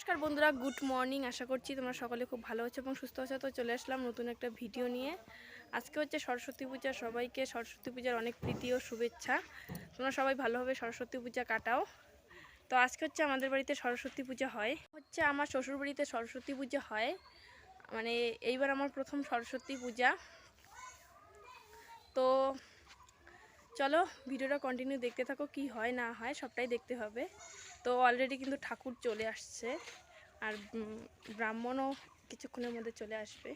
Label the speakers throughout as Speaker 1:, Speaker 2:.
Speaker 1: নমস্কার বন্ধুরা, good morning. আশা করছি তোমরা সকলে খুব ভালো আছো এবং সুস্থ আছো। তো চলে আসলাম নতুন একটা ভিডিও নিয়ে। আজকে হচ্ছে সরস্বতী পূজা। সবাইকে সরস্বতী পূজার অনেক প্রীতি ও শুভেচ্ছা। তোমরা সবাই ভালোভাবে সরস্বতী পূজা কাটাও। তো আজকে হচ্ছে আমাদের বাড়িতে সরস্বতী পূজা হয়। হচ্ছে আমার শ্বশুর বাড়িতে সরস্বতী পূজা হয়। মানে এইবার আমার প্রথম সরস্বতী পূজা। তো চলো ভিডিওটা কন্টিনিউ দেখতে থাকো কি হয় না হয় সবটাই দেখতে হবে। তো অলরেডি কিন্তু ঠাকুর চলে আসছে আর ব্রাহ্মণও কিছুক্ষণের মধ্যে চলে আসবে।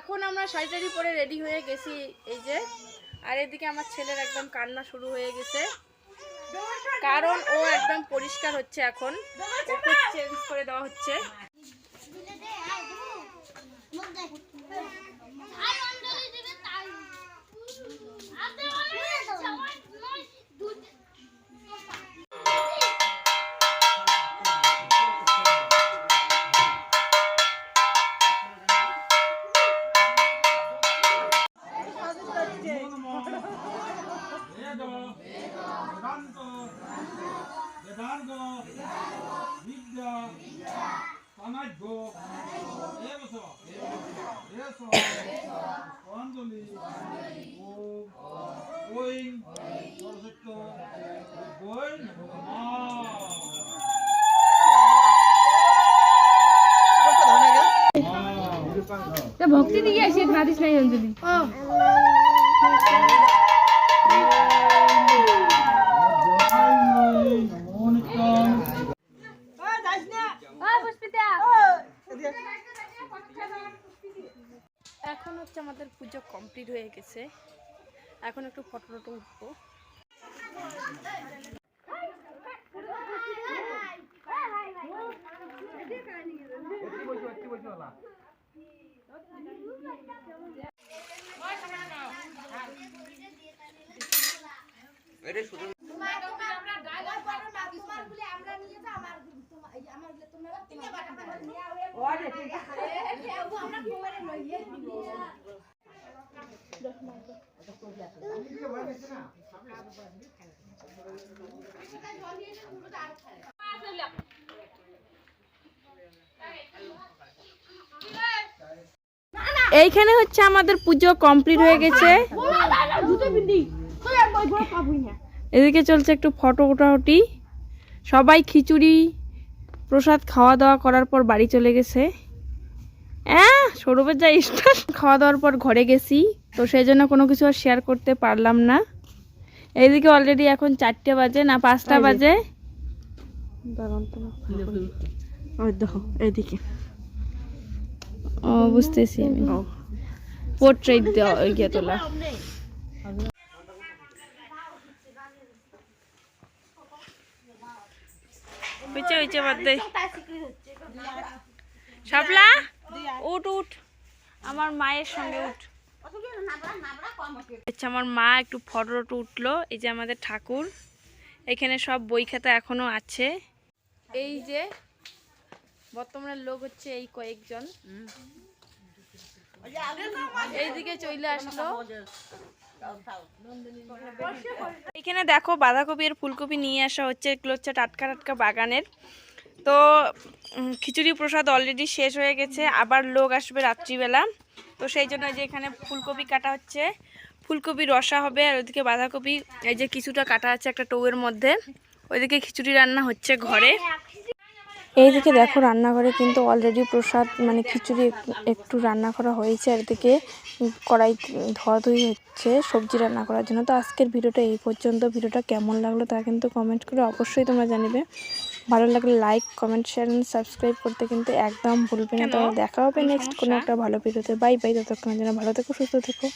Speaker 1: এখন আমরা শাড়ি টাড়ি পরে রেডি হয়ে গেছি এই যে। আর এদিকে আমার ছেলের একদম কান্না শুরু হয়ে গেছে। কারণ ও একদম পরিষ্কার হচ্ছে এখন। চেঞ্জ করে দেওয়া হচ্ছে
Speaker 2: বেদ বেদান্ত বেদাঙ্গ বিদ্যা অনাঢ্য এবস এস অঞ্জলি ওম ওইং সরস্বত্য নমঃ
Speaker 3: ভক্তি দিয়ে আসি ভাবিস নাই অঞ্জলি
Speaker 1: এখন হচ্ছে আমাদের পুজো কমপ্লিট হয়ে গেছে। এখন একটু ফটো টটো উঠবো। এইখানে হচ্ছে আমাদের পুজো কমপ্লিট হয়ে গেছে। এদিকে চলছে একটু ফটো ওঠাউটি সবাই খিচুড়ি, প্রসাদ খাওয়া দাওয়া করার পর বাড়ি চলে গেছে। হ্যাঁ সৌরভের যা স্টার খাওয়া দাওয়ার পর ঘরে গেছি। তো সেই জন্য কোনো কিছু আর শেয়ার করতে পারলাম না। এইদিকে অলরেডি এখন চারটে বাজে না পাঁচটা বাজে। এইদিকে। ও বুঝতেছি আমি। পোর্ট্রেট দেওয়া তোলা। হয়েছে হয়েছে বাদ দে। শাপলা উঠ উঠ। আমার মায়ের সঙ্গে উঠ। আচ্ছা আমার মা একটু ফটো উঠল, এই যে আমাদের ঠাকুর। এখানে সব বই খাতা এখনও আছে। এই যে বর্তমানে লোক হচ্ছে এই কয়েকজন। এইদিকে চলে আসলো। এখানে দেখো বাঁধাকপি আর ফুলকপি নিয়ে আসা হচ্ছে, এগুলো হচ্ছে টাটকা টাটকা বাগানের। তো খিচুড়ি প্রসাদ অলরেডি শেষ হয়ে গেছে, আবার লোক আসবে রাত্রিবেলা। তো সেই জন্য যে এখানে ফুলকপি কাটা হচ্ছে, ফুলকপি রসা হবে, আর ওইদিকে বাঁধাকপি, এই যে কিছুটা কাটা আছে একটা টৌয়ের মধ্যে, ওইদিকে খিচুড়ি রান্না হচ্ছে ঘরে। এইদিকে দেখো রান্নাঘরে কিন্তু অলরেডি প্রসাদ মানে খিচুড়ি একটু রান্না করা হয়েছে, আর এদিকে কড়াই ধোয়া ধুই হচ্ছে, সবজি রান্না করার জন্য। তো আজকের ভিডিওটা এই পর্যন্ত। ভিডিওটা কেমন লাগল তা কিন্তু কমেন্ট করে অবশ্যই তোমরা জানিবে। ভালো লাগলে লাইক কমেন্ট শেয়ার সাবস্ক্রাইব করতে কিন্তু একদম ভুলবে না। তাহলে দেখা হবে নেক্সট কোনো একটা ভালো ভিডিওতে বাই বাই ততক্ষণের জন্য ভালো থেকো সুস্থ থেকো।